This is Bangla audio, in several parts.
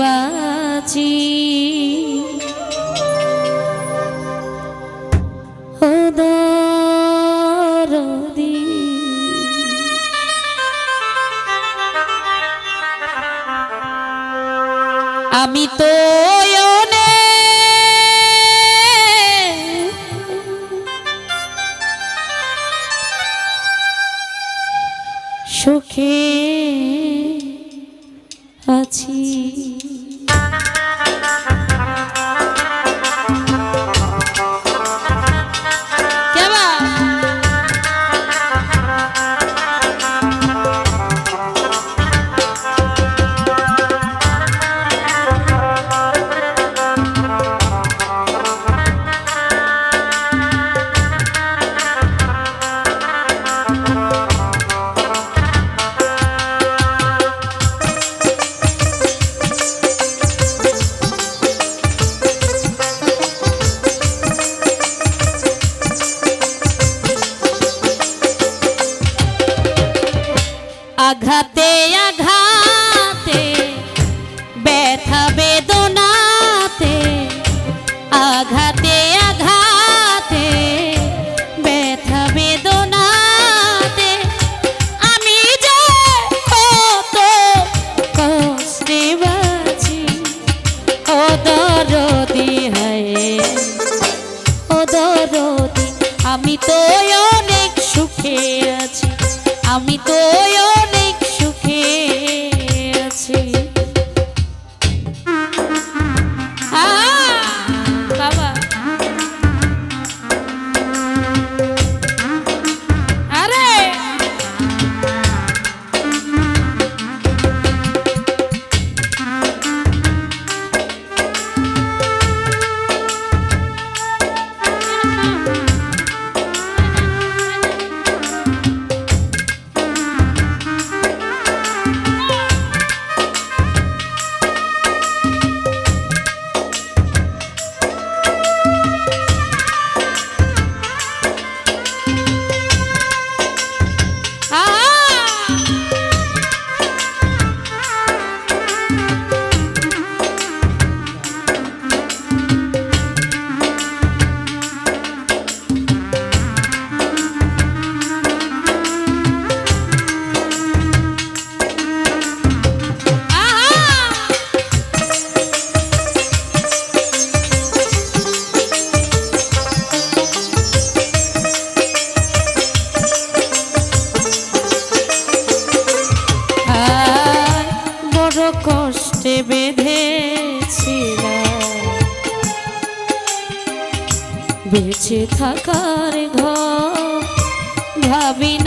বাঁচি। আমি তো 嗯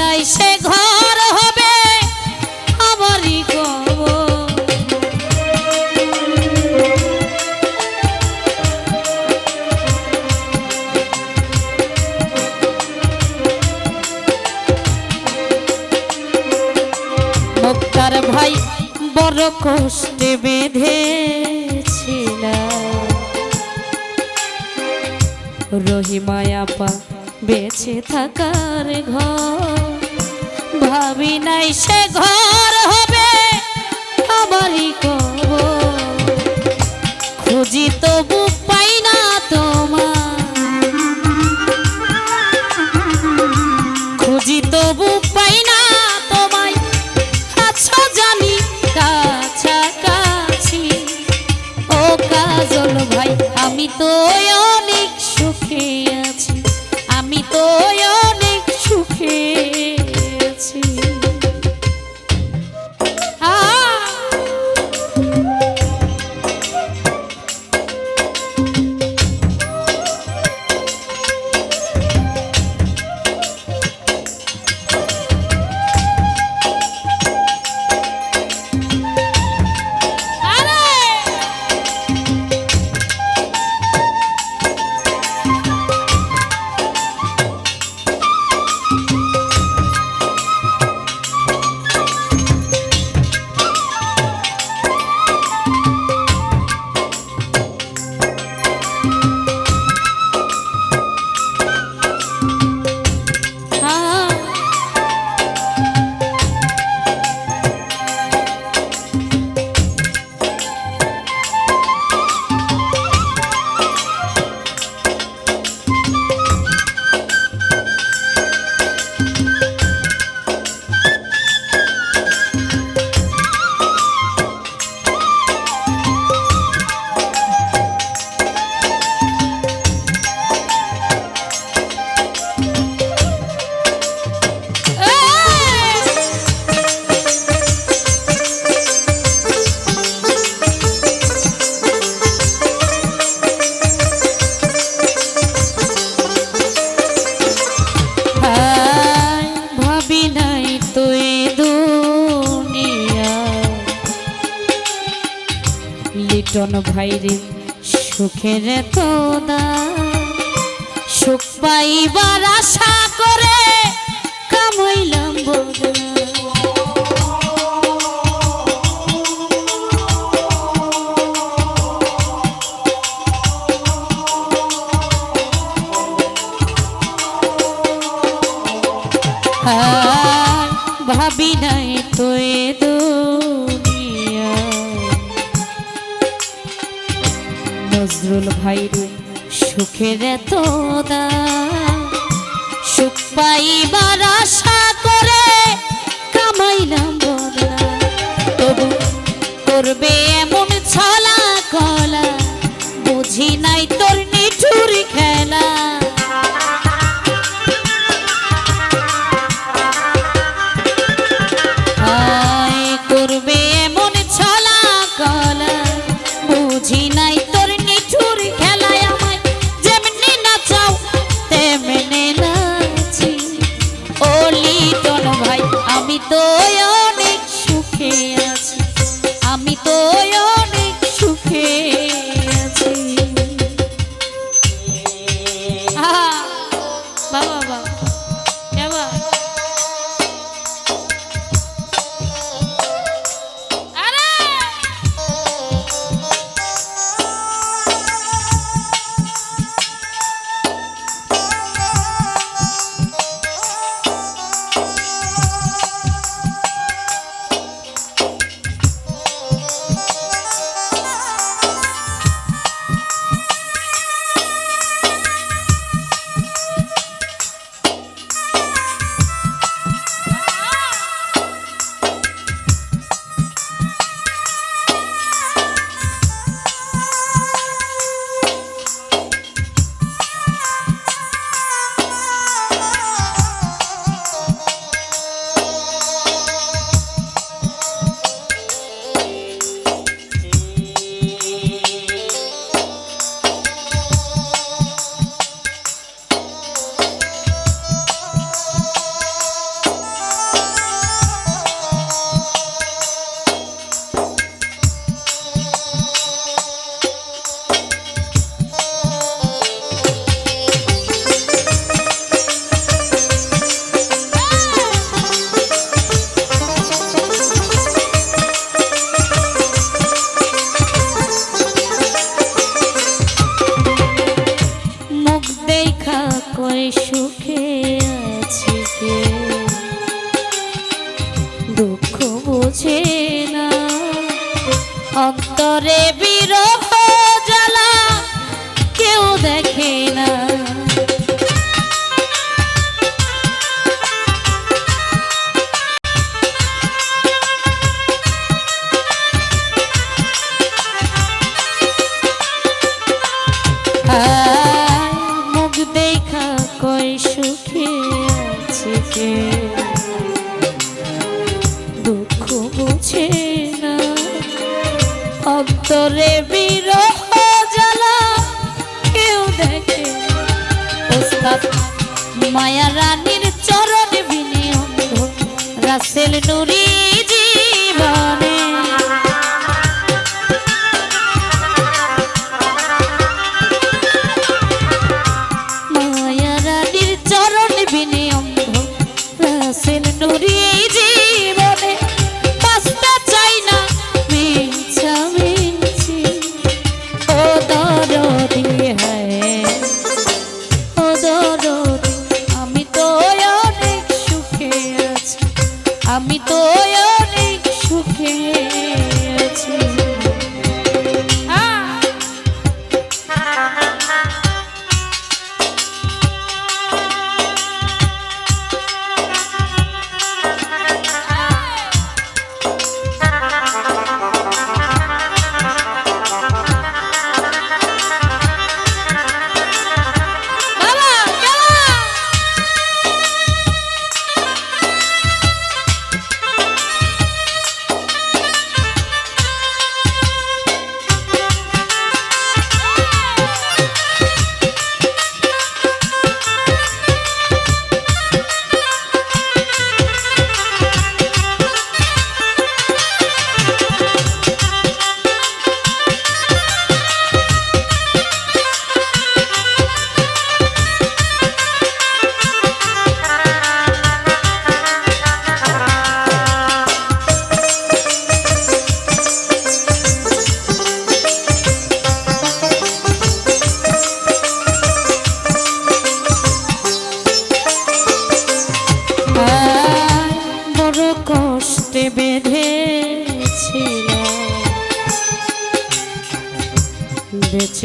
নাই সে ঘর হবে আমারই কবর মুক্তার ভাই বড় কষ্টে বেঁধেছিল। রহিমায়া পা বেঁচে থাকার ঘর। ভাবি নাই সে ঘর হবে, আমারই কবর খুঁজি তবু পাই না তোমার। খুঁজি তবু পাই না তোমায় জানি কাছাকাছি। ও তো সুখের তোদা। সুখ পাইবার আশা করে কামাইলাম বোধা নজরুল ভাই সুখের তোদা সুখ পাইবার আশা করে কামাইলাম বদলা। তবু করবে এমন ছলা কলা, বুঝি নাই মায়া রানীর চরণ বিনে রাসেল নুরি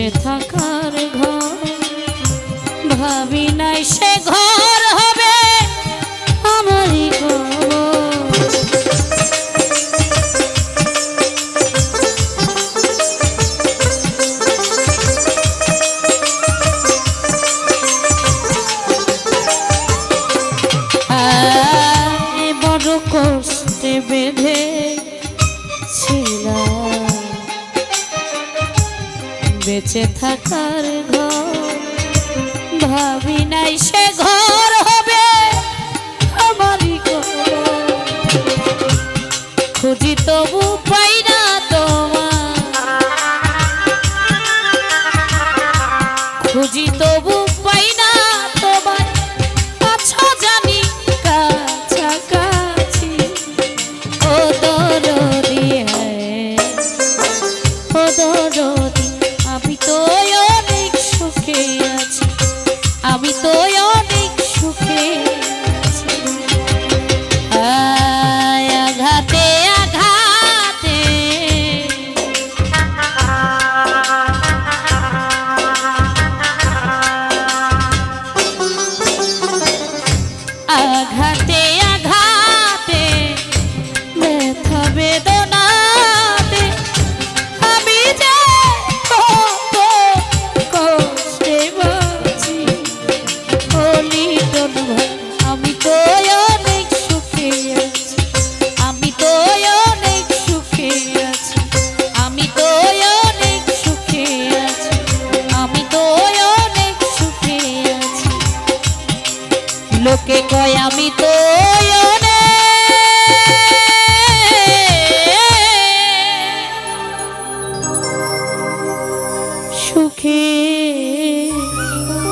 বেঁচে থাকার